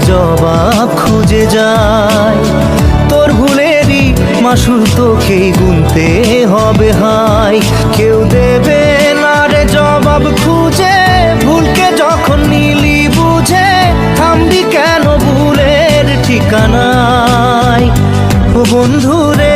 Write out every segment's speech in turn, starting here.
জবাব খুঁজে যায়। তোর ভুলেরই তোকেই গুনতে হবে হাই কেউ দেবে না রে জবাব খুঁজে। ভুলকে যখন নিলি বুঝে, থামবি কেন ভুলের ঠিকানায়? বন্ধুরে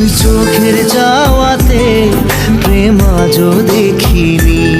দুই চোখের যাওয়াতে প্রেম আজও দেখিনি।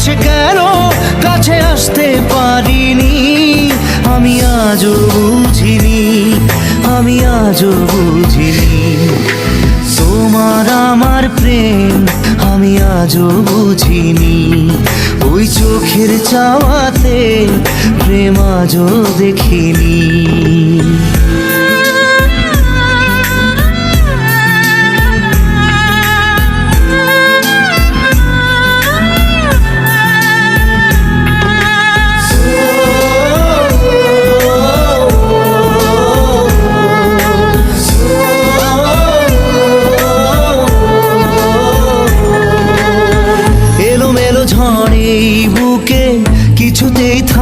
এসে কেন কাছে আসতে পারিনি? আমি আজও বুঝিনি, আমি আজও বুঝিনি। তোমার আমার প্রেম আমি আজও বুঝিনি। ওই চোখের চাওয়াতে প্রেম আজও দেখিনি।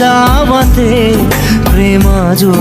চাওয়াতে প্রেম আজও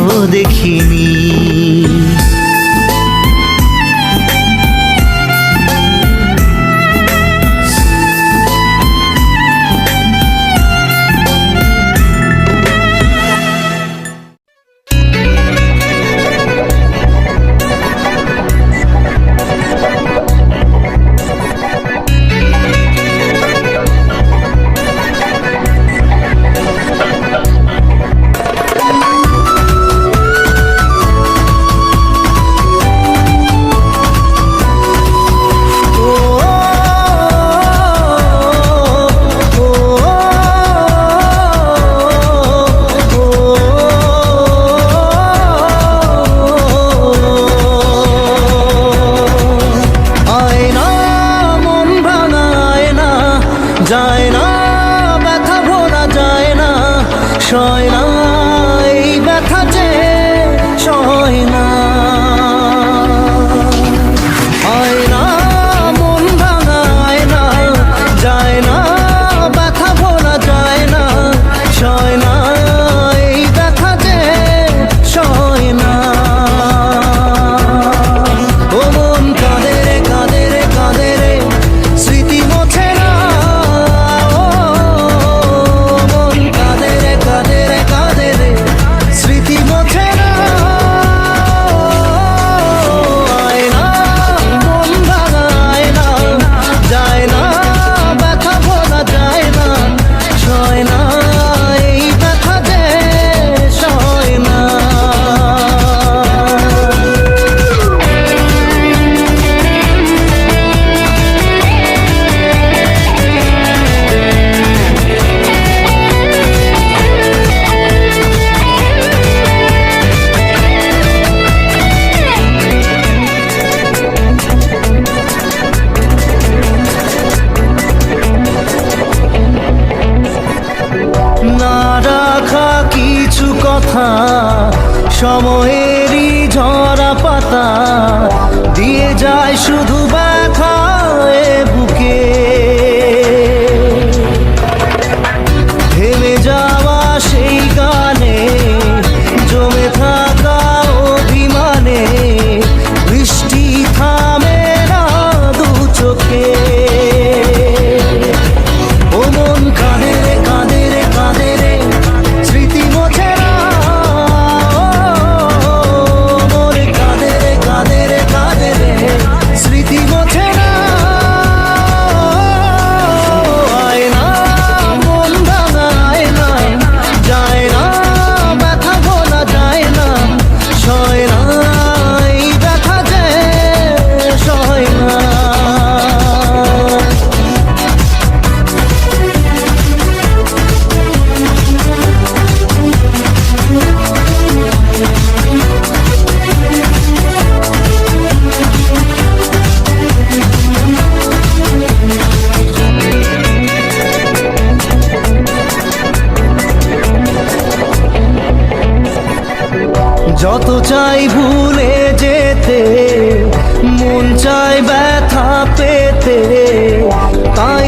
সময়ে দেখিনি চাই ভুলে যেতে মন চাই ব্যথা পেতে। তাই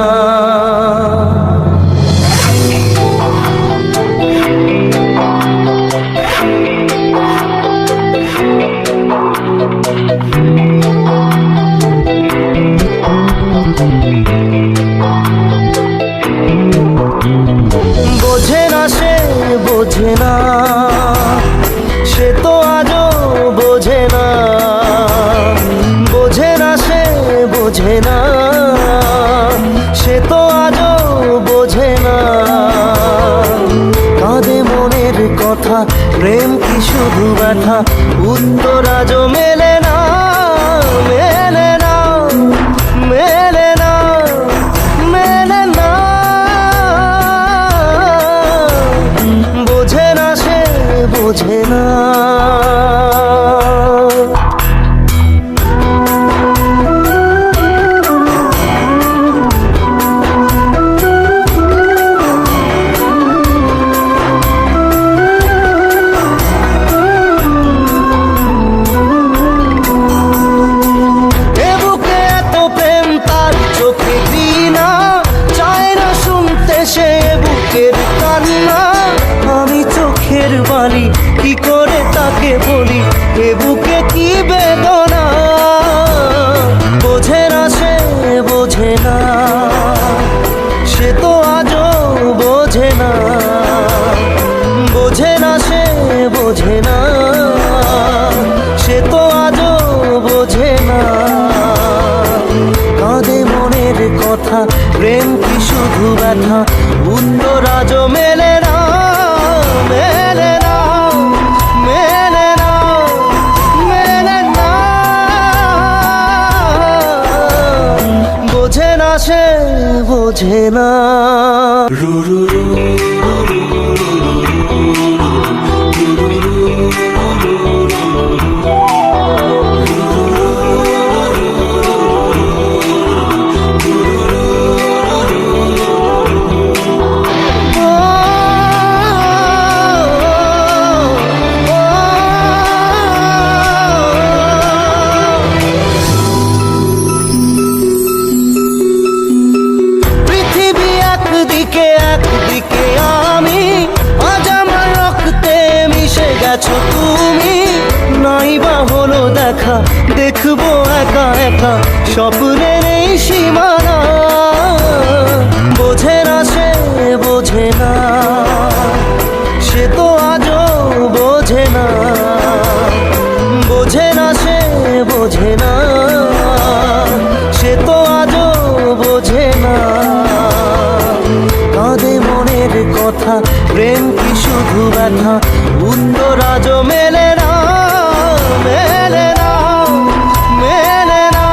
না, সে তো আজও বোঝে না। বোঝে না সে, বোঝে না, সে তো আজও বোঝে না। কাঁদে মনের কথা, প্রেম কি শুধু ব্যথা? উত্তর আজও মেলে মেলে বোঝে না, সে তো আজও বোঝে না। কাঁদে মনের কথা, প্রেম কি শুধু ব্যথা? উত্তর আজও মেলে না মেলে না মেলে না মেলে না। বোঝে না সে, বোঝে না। পৃথিবী বোঝে না, সে তো আজও বোঝে না। কাঁদে মনের কথা, প্রেম কি শুধু ব্যথা? উত্তর আজও মেলে না মেলে না মেলে না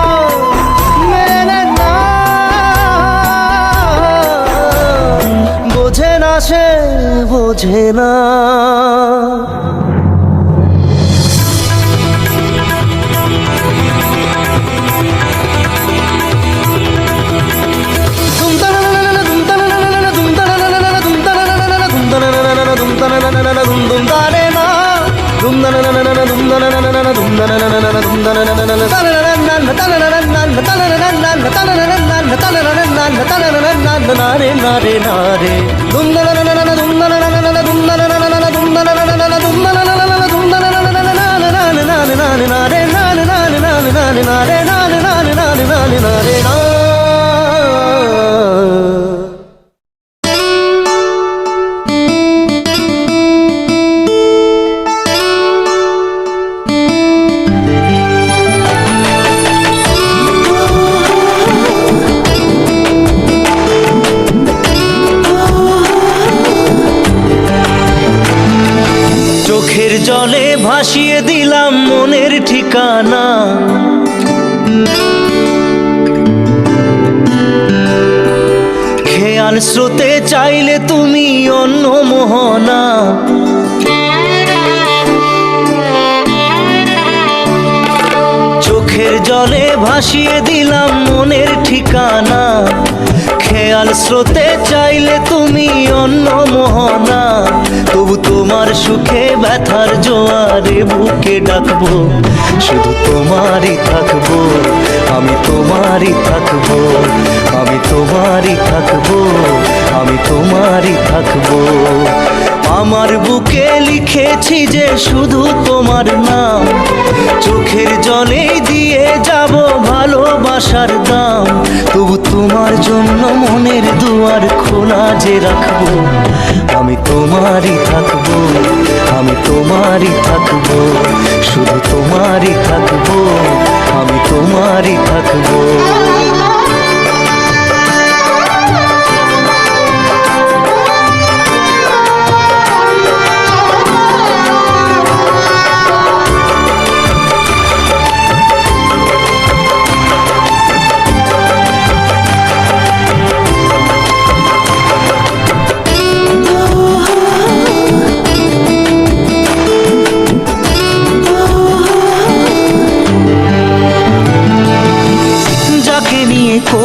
মেলে না। বোঝে না সে, বোঝে না। রে স্রোতে চাইলে তুমি অন্য মোহনা। চোখের জলে ভাসিয়ে দিলাম মনের ঠিকানা। খেয়াল স্রোতে চাইলে তুমি অন্য মোহনা। তবু তোমার সুখে ব্যথার জোয়ারে বুকে ডাকবো। শুধু তোমারই থাকব, আমি তোমারই থাকব, আমি তোমারই থাকব, আমি তোমারই থাকব। আমার বুকে লিখেছি যে শুধু তোমার নাম। চোখের জলে দিয়ে যাব ভালোবাসার দাম। তবু তোমার জন্য মনের দুয়ার খোলা যে রাখব, আমি তোমারই থাকব, আমি তোমারই থাকব, শুধু তোমারই থাকব, আমি তোমারই থাকব।